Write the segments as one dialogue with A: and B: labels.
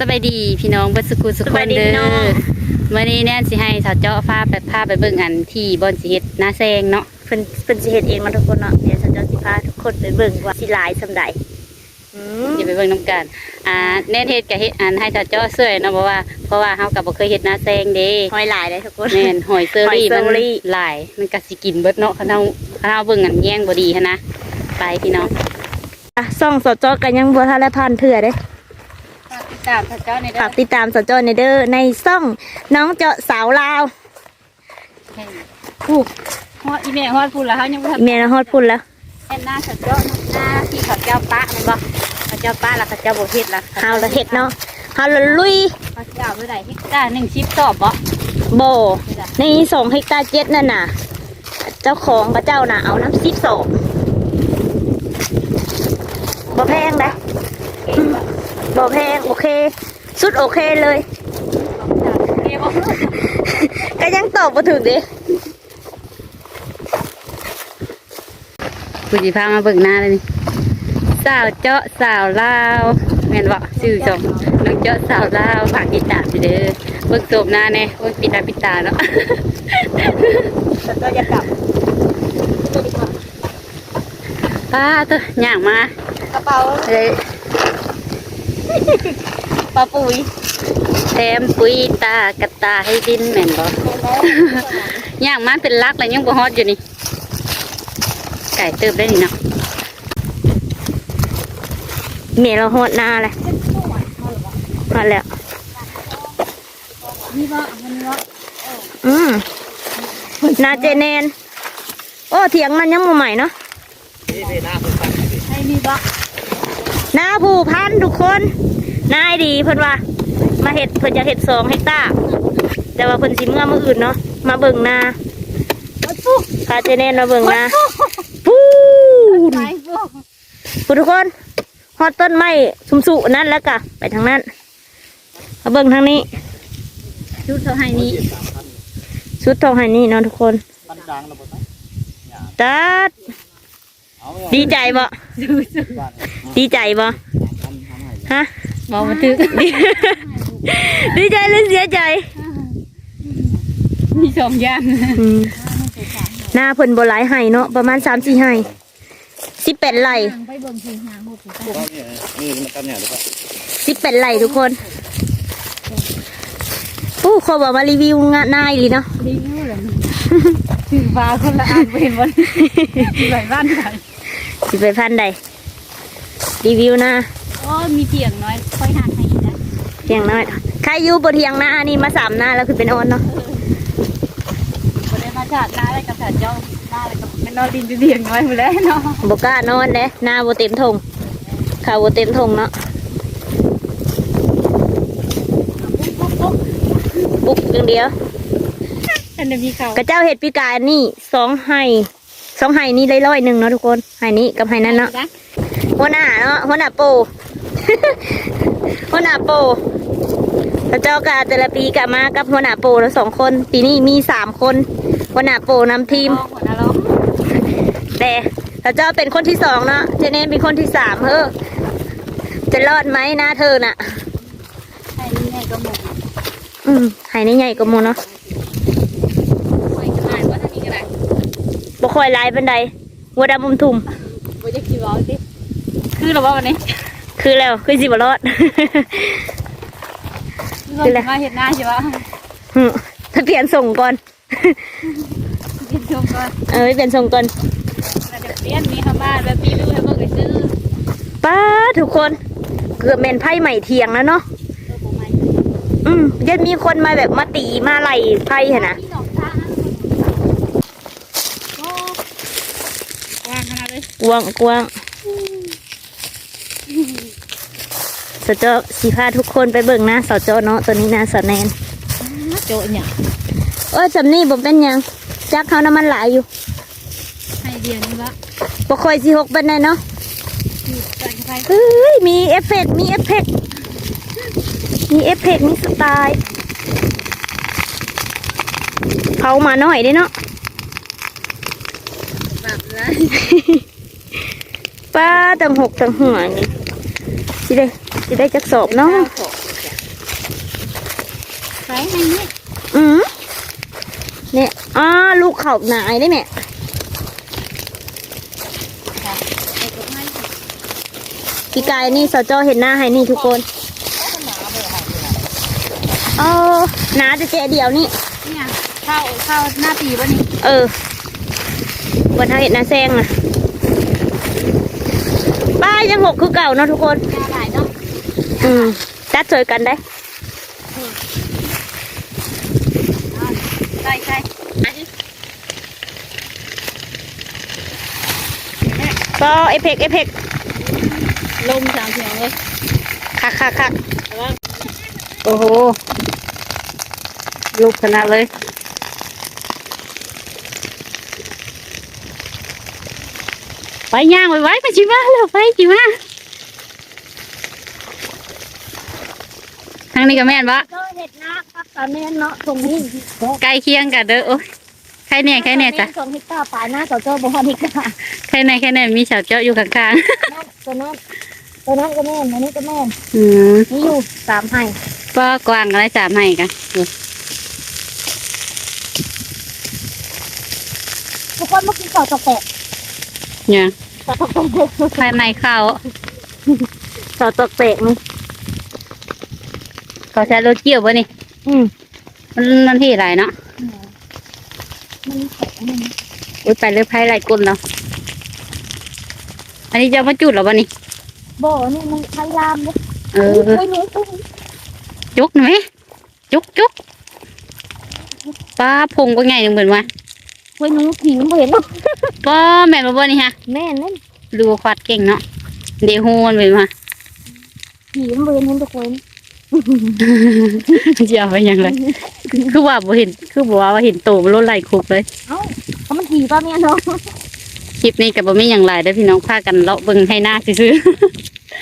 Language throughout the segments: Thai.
A: สบายดีพี่น้องเบัสกุลสุข
B: ส
A: ค
B: บาย
A: น
B: ดี
A: เด้
B: พี่น้อง
A: อวันนี้แน่นสิให้สาวเจาะฟ้าไปพาไปเบิ่งอันที่บอนสิเฮ็ดนาแซงเนาะ
B: เพิ่นเพิ่นสิเฮ็ดเองมาทุกคนเนาะเดี๋ยวฉันจะสิพาทุกคนไปเบิ่งว่าสิหลายสำใดอืม
A: อย่าไปเบิ่งน้ำกันอ่าแน่นเฮ็ดกับเฮ็ดอันให้สาวเจาะช่วยเนาะเพราะว่าเพราะว่าเฮาก็บ่เคยเฮ็ดนาแซงเด้
B: หอยหลายเลยทุกคน
A: แม่นหอยเซอรี่
B: หอยเช
A: มั
B: อนรี่
A: หลายมันก็สิกินเบิดเนาะคันเฮาคันเฮาเบิ่งอันแย่งบ่ดีหันนะไปพี่น้อง
B: อะซ่องสจอกันยังบ่ทันได้ผ่านเถื่อเด้
A: ติดตามสาวเจาะใน
B: ฝากติดตามสจอในเด้อในซ่องน้องเจาะสาวลาว
A: ผู้ฮอดอีแม่ฮอดพูดแล้วเฮายังบ่ทัน
B: เมียนะฮอดพุ่นแล้ว
A: เห็นหน้าสาวเจาะหน้าที่เขาเจ้าปะแม่นบ่เขาเจ้าปะแล้วเขาเจ้าบ่เฮ็ดล่ะ
B: เฮาละเฮ็ดเนาะเฮาละลุย
A: เขาเจ้าเท่าใดเฮ็ดได้1ชิปตอบบ่
B: โบในสองเฮกตาร์เจ็ดนั่นน่ะ เจ้าของกับเจ้าน่ะเอาน้ำซิปสองบ่แพงนะบ่ แพงโอเค สุดโอเคเลย
A: เอ้บ่
B: ก็ยังตอบมาถึงดิ
A: กูสิพามาเบิ่งหน้าเลยนี่สาวเจาะสาวลาวแม่นบ่ชื่อจงน้องเจาะสาวลาวฝากติดตามเด้อเบิ่งโสมหน้าแน่โอ้ยปิดตาปิดตาเนาะ
B: แล้วก็จะกลับ
A: ป้าตัวย่างมาก
B: ระเป๋า
A: เลย
B: ปลาปุ๋ย
A: แถมปุ๋ยตากระตาให้ดินแม่นบ่ย่างมาเป็นลักแล้วยังบ่ฮอดอยู่นี่ ไก่เติบได้นี่เนาะ
B: เมียเราหดหน้าเลยมาแล้ว
A: นี่บ่มันบ่
B: อืมนาเจแนน โอ้เถียงมันยังมือใหม่เนาะ
A: ให้นี่บ่
B: นาผู้พันทุกคน นายดีเพิ่นว่า มาเห็ดเพิ่นจะเห็ดสองเฮกตาร์แต่ว่าเพิ่นสิเมื่อมืออื่นเนาะมาเบิ่งนาพาเจแนนมาเบิ่งนาปูน
A: ไปบ่
B: คุณทุกคนฮอดต้นไม้สุมสุนั่นแล้วกะไปทางนั้นมาเบิ่งทางนี้
A: ชุดเท่าให้นี่
B: ชุดทองหันนี่เนาะทุกคนตัด ดีใจบ่ดีใจบ่ฮะ
A: บ่มาถึก
B: ดีดีใจหรือเสียใจ
A: มีสองอย่าง
B: อืมหน้าเพิ่นบ่หลายไห้เนาะประมาณสามสี่ไห้สิบแปดไร่
A: ไปเบิ่งทีหางหก
C: นี่มันกันเนี่ยหรือเปล่า
B: สิบแปดไร่ทุกคนผู้เขาบอกมารีวิวงานนายลีเนาะ
A: รีวิวเหรอถือฟ้าคนละอันเป็นวันไหลบ้านไหน
B: สิไปพันใดรีวิวนะ
A: โอ้มีเถียงน้อยค่อยหักให้อีกนะ
B: เทียงน้อยใครอยู่บนเทียงหน้านี่มาสามหน้าแล้วคือเป็นออนเนาะ
A: บ่ได้มาชาติหน้าอะไรกับชาติเจ้าหน้าอะไรกับเป็นนอนดินเถียงน้อยหมดแล้วเนาะ
B: บกล้านอนเด้หน้าโบเต็มทงข่าวโบเต็มทงเนาะบุกอย่างเดียว
A: อันนี้มีเขา
B: กระเจ้าเห็ดปีกายนี่สองไห้ สองไห้นี่ร้อยร้อยๆหนึ่งเนาะทุกคนไห้นี้กับไห้นั้นเนาะหัวหน้าเนาะหัวหน้าโปหัวหน้าโปกระเจ้ากะแต่ละปีกะมากับหัวหน้าโปแล้วสองคน ปีนี้มีสามคนหัวหน้าโปนำทีม
A: หัวหน้าล้อม
B: แต่พระเจ้าเป็นคนที่สองเนาะเจเนนเป็นคนที่สามเฮ้อจะรอดไหมนะเธอน่ะ
A: ให้นี่ให้ก็หมด
B: อืมหายในใหญ่กว่าหมูเนาะ
A: ค่อยขนาดว่าถ้ามีกระไร
B: บ่คอยลายบันไดวัวดำมุมทุ่ม
A: บ่จะกี่ร้อยสิคือเราว่าวันนี้
B: คือแล้วคือสิบรอด
A: คือเรามาเห็นหน้าใช่ปะ
B: อืมถ้าเปลี่ยนส่งก่อน
A: เห็นชมก่อน
B: เออเปลี่ยนส่งก่อน
A: เราจะเปลี่ยนมีคำว่าแบบรีวิวให้เบิ่งไปซื้อ
B: ป้าทุกคนเกือบเมนไพ่ใหม่เทียงแล้วเนาะ
A: เออผมไม่
B: อืมยังมีคนมาแบบมาตีมาไล่ไพ่เหรอนะ
A: มีหนองทางก็วางขนาดเลย
B: กวางกวางสาวเจ้าสีพาทุกคนไปเบิ่งนะสาวเจ้าเนาะตัวนี้นะสาวแนน
A: โจเนี่ย
B: เออจำนี่ผมเป็นหยังจักเขาน้ำมันหลายอยู่
A: ให้เดียวนี่วะ
B: บ่ค่อยสิหกเป็นไดเนาะ
A: คือใส่เข้าไป
B: เฮ้ยมีเอฟเฟกต์มีเอฟเฟกต์มีเอฟเฟกต์มีสไตล์เผามาหน่อยได้เนาะ
A: แบบเลย
B: ป้าตังหกตังหัวนี่สิได้สิได้จักสอบเนาะ
A: เก้าศอกใส่ให้นี่
B: อืมเนี่ยอ่าลูกเขาหนายได้แม่พี่กายนี่สจอเห็นหน้าให้นี่ทุกคนเออหนาจะเจเดียวนี่
A: เนี่ยข้าวข้าวหน้าปีบ่นี่
B: เออวันเท้าเห็นหน้าแซงนะ ป้ายังหกคือเก่าเนาะทุกคน
A: ยาหลายเนาะ
B: อืมจัดสวยกันได้
A: ใช่ใช่
B: ก็เอฟเฟกเอฟเฟก
A: ลมสามเสียงเลย
B: คักคักคัก
A: โอ้โหลูกขนาดเลย ไปย่างไว้ไว้ไปจิมาแล้วไปจิมาทางนี้ก็แม่นวะ
B: ก็เห็ดนาครับตอนนี้เนาะตรงนี้
A: ใกล้เคียงกันเด้อโอ้ยใครเนี่ยใครเนี่ยจ้ะ
B: สองเฮกตาร์ปลายหน้าต่อเจ้าบ่ฮอนเฮกตาร์
A: ใครเนี่ยใครเนี่ยมีสาวเจ้าอยู่ข้าง
B: ตัวนั้นตัวนั้นก็แม่นอันนี้ก็แม่น
A: ๆอืม
B: นี่อยู่สามไห่
A: ป้ากวางอะไรสามให้กันนี่
B: ทุกคนเมื่อกี้ต่อตะแตะ
A: เนี่ย
B: ต่อตะแตะ
A: ภายในเข้า
B: ต่อตะแตะนี่
A: เขาใช้รถเกี่ยวป่ะนี่
B: อืม
A: มันมันที่ไรเนาะ
B: มันแข็งมัน
A: อุ้ยไปเลยไพ่ไรกุนเราอันนี้จะเอามาจุดเหรอป่ะนี่
B: บ่นี่มันพยายามเลย
A: เออ
B: ไม่รู้ตุ้ง
A: จุกหน่อยจุกจุกป้าพงก็ไงเหมือนว่า
B: ไม่รู้ผีมันบ่เห็นหรอก
A: ป้าแม่นบ่บ่นี่ฮะ
B: แม่นนั่น
A: ดูควัดเก่งเนาะเดี๋ยวฮูมันเป็นว่า
B: ผีมันบ่เห็นเห็นทุกคน
A: จะเอาไปยังไงคือว่าบ่เห็นคือบอกว่าเห็นโตมันรถไหลคุกเลย
B: เอ้าเขามันผีป่ะแม่เนาะ
A: คลิปนี้กับบ่มีอย่างไรได้อพี่น้องพากันเลาะเบิ่งให้หน้าซื่อ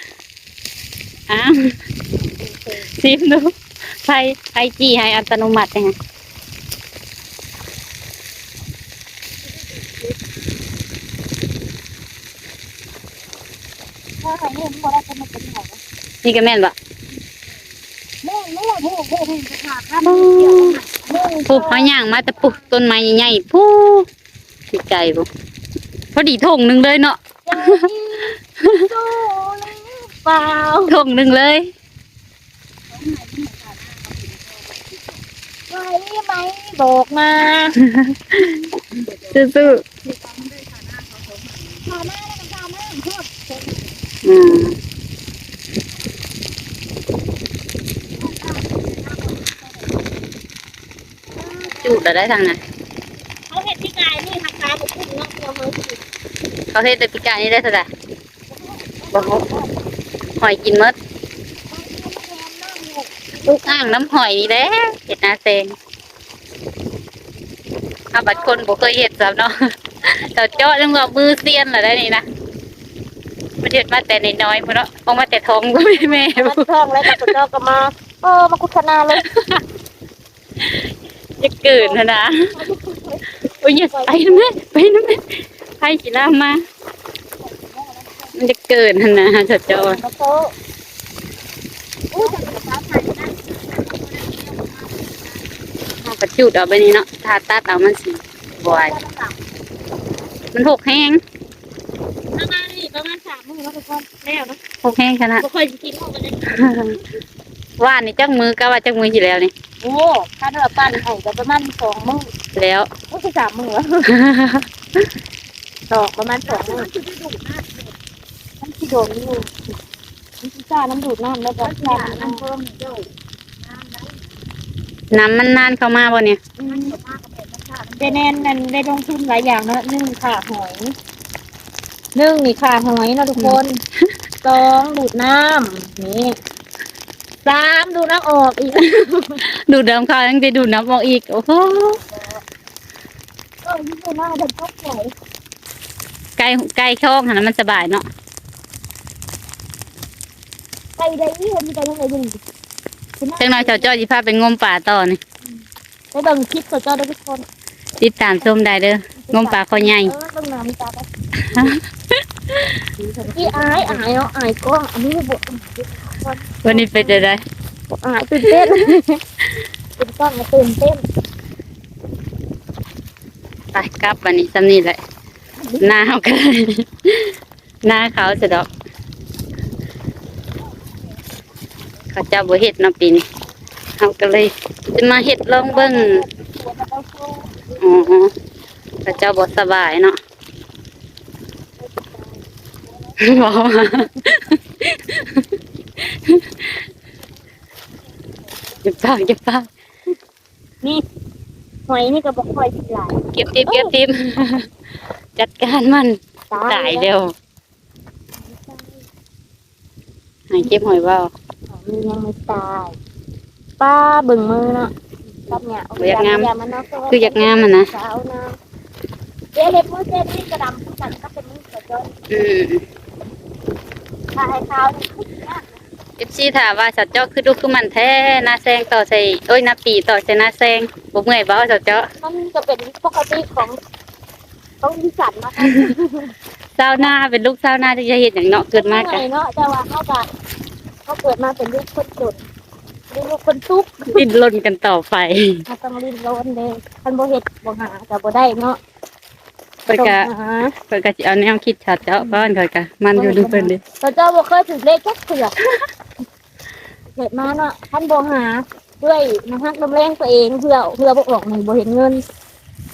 A: ๆอ้าวซิมดูไฟไฟจีให้อัตโนมัติยังไงา
B: ใครเห็นบ่ได้ก็มันเป็นไง
A: นี่ก็แม่นบ่
B: แม่แม่โอ้โหโอ้โหขาดข้ามเดียวแม่
A: ปุ๊บเขาย่างมาแต่ปุ๊บต้นไม้ใหญ่ๆปุ๊บดีใจปุ๊พอดีทงหนึงเลยเนาะ
B: เปล่า
A: ทงหนึงเลย
B: ไหวไหมบอกมา
A: สู้
B: ขาหน้าแล้วขาหน้าโทษ
A: ๆ อืมจุดได้ทางนั้น
B: เขาเห็นที่กายนี่ทางตาบุกขึ้นเนาะตัวเขาสิ
A: เขาเฮ็ดแต่ปีกายนี่ได้เท่าไหร่บ่ฮกหอยกินหมดลูกอ่างน้ำหอยนี่แหละเฮ็ดนาเซงอาบัดคนบ่เคยเฮ็ดซ้ำเนาะแต่เจาะเรื่องว่ามือเซียนล่ะได้นี่นะ มันเฮ็ดมาแต่น้อยๆพุ่นเนาะออกมาแต่ท้องก็ไม่แม่
B: มันท่องแล้วกับตัวเจ้าก็มาเออมาคุฒนาเลย
A: จะเกินนะนะโอ้ยอย่าไปนะแม่ไปนะแม่ไปสิลามมามันจะเกินนะนะเจ้าเจ้า
B: แล้วก็อู้จังหวะฟ้าผ่านนะ
A: เอากระจุดเอาไปนี่เนาะทาตัดเอามันสิบวายมันหกแห้ง
B: ประมาณนี้ประ มาณสามมือแล้วทุกคนแล้วนะ
A: หกแห้งขนาด
B: บ่ค่อยสิกินหมดเลย
A: ว่านี่จักมือก็ว่าจักมืออยู่แล้วนี่
B: โอ้ถ้าเนื้อปั้นให้ก็ประมาณสองมือ
A: แล้ว
B: ก็คือสามมือดอกประมาณสองมือมันที่โดนอยู่มันที่จ้าน้ำดูดน้ำแล้วก็จ้าน้ำเพิ่มเจ้า
A: น้ำมันนานเข้ามาบ่เนี่ย
B: ได้แน่นนั่นได้ลงทุนหลายอย่างเนอะหนึ่งขาหอย หนึ่งนี่ขาหอยเนาะทุกคนสองดูดน้ำนี่สามดูดน้ำออกอีก
A: ดูดน้ำเข้ายังจะดูดน้ำออกอีก โอ้โห
B: ก็ยิ่งดูหน้าเด็กก็สวย
A: ไก่ไก่ช่องหันนะมันสบายเนาะ
B: ไปได้ยี่ห้อมีไปได้เลยดี
A: จังน้อยเจ้าจ้อยสิพาไปงมป่าต่อนี่
B: ไปเบิ่งคลิปกับเจ้าได้ทุกคน
A: ติดตามชมได้เด้อ งมป่าคอใหญ่
B: เออเบิ่งน้ำมีตาไปอีอายอายเนาะอายก็อันนี้บวก
A: วันนี้ไปเจอได้
B: อายตื่นเต้นเป็นกล้องมาตื่นเต้น
A: ไปกลับวันนี้ซ้ำนี่แหละหน้าเขาก็หน้าเขาจะดอก เขาเจ้าบ่เฮ็ดเนาะปีนี้เขาก็เลยจะมาเฮ็ดลองเบิ่งอ๋อ เขาเจ้าบ่สบายเนาะบอกว่าอย่าปากอย่าปาก
B: นี่หอยนี่ก็บอกคอยสิหลาย
A: เก็บทิปเก็บทิปจัดการมันตายเร็วหายเก็บหอยเบา
B: มันยังไม่ตายป้าเบิ่งมือเนาะครับเนี่ย
A: บ่อยากงาม
B: มันเนาะ
A: คืออยากงามมันนะ
B: สาวนะ เจ๊เล็บมือเจ๊นี่กระดำขึ้นกันก็เป็นมือกระจน
A: อืม
B: ถ้าให้ขาวนี่ขึ้นยาก
A: เอฟซีถามว่าสัตว์เจาะคือดูคือมันแท้หน้าแซงต่อใส่โอ้ยหน้าปีต่อใส่หน้าแซงบ่เมื่อยบ่สัตว์เจาะ
B: มันจะเป็นปกติของของดิสันนะคะ
A: เศร้าหน้าเป็นลูกเศร้าหน้าที่จะเห็นอย่างเนาะเกิดมากกัน
B: เนาะแต่ว่าเขาก็เขาเกิดมาเป็นลูกคนจนเป็นลูกคนทุกข์
A: ดิ้นรนกันต่อไป
B: เขาต้องรินรนเลยคันโบเฮ็ดบ่หาก็บ่ได้เนาะ
A: เพิ่นก็
B: ต้องหา
A: เพิ่นก็สิเอาแนวคิดชัดเจาะบ้านเพิ่นก็มันอยู่ดูเพิ่นเดิ
B: แต่เจ้าบ่เคยถือเลขจักเถื่อเกิดมาเนาะคันบ่หาด้วยมาฮักน้ำแรงตัวเองเพื่อเพื่อบ่ออกนี่บ่เห็นเงิน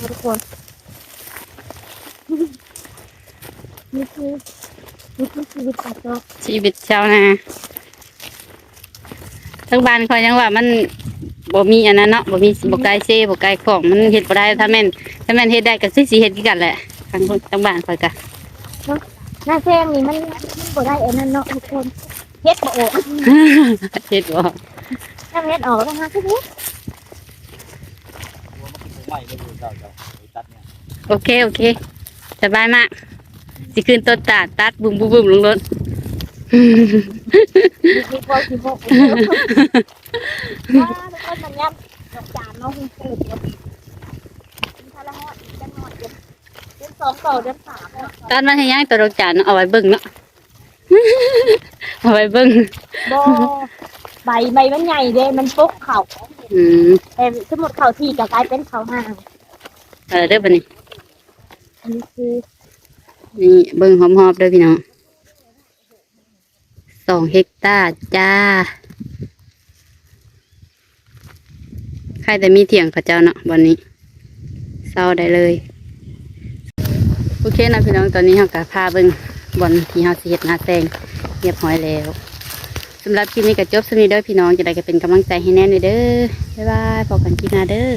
B: นะทุกคนนี่คือนี่คือชีวิตของเจ้า
A: ชีวิตชาวนาทั้งบ้านเขายังว่ามัน บ่มีอันนั้นเนาะบ่มีบ่ไกลเซ่บ่ไกลของมันเฮ็ดบ่ได้ถ้าแม่นถ้าแม่นเฮ็ดได้ก็สิสิเฮ็ดคือกันแหละทั้งคนทั้งบ้านเขาก็
B: หน้าแซงนี่มันมันบ่ได้อันนั้นเนาะทุกคนเฮ็ดบ่ออก
A: เฮ็ดบ่
B: ถ้าเฮ็ดออกแล้วก็หาคือเฮ็ด
C: ไม่ก็ดูเจ้าเจ้าไปตัดเนี่ย
A: โอเคโอเคสบายมากสิขึ้นต้นตาลตัดบุ้มบุ้มบุ้มลงรถ
B: ทุกคนมันยับดอกจานเนาะคุณครูเนาะมีพละฮอดอีกจังหน่อยเดือนเดือนสองต่อเดือนสามเนาะ
A: ตอนมาให้ย่างตัวดอกจานเนาะเอาไว้เบิ่งเนาะเอาไว้เบิ่ง
B: บ่ใบใบมันใหญ่เด้มันปกเข่า
A: อืม
B: แต่สมมุติเข่าที่ก็กลายเป็นเข่าห่าง
A: เออเด้อบัดนี้
B: อันนี้คือ
A: นี่เบิ่งหอมๆเด้อพี่น้องสองเฮกตาร์จ้า ใครแต่มีเถียงเขาเจ้าเนาะวันนี้เศร้าได้เลย โอเคนะพี่น้องตอนนี้เราก็พาเบิ้งบอลที่เฮาสิเฮ็ดนาแตงเรียบร้อยแล้วสำหรับคลิปนี้ก็จบสำนีเด้อพี่น้องจะได้ก็เป็นกำลังใจให้แน่นเลยเด้อบ๊ายบายพบกันคลิปหน้าเด้อ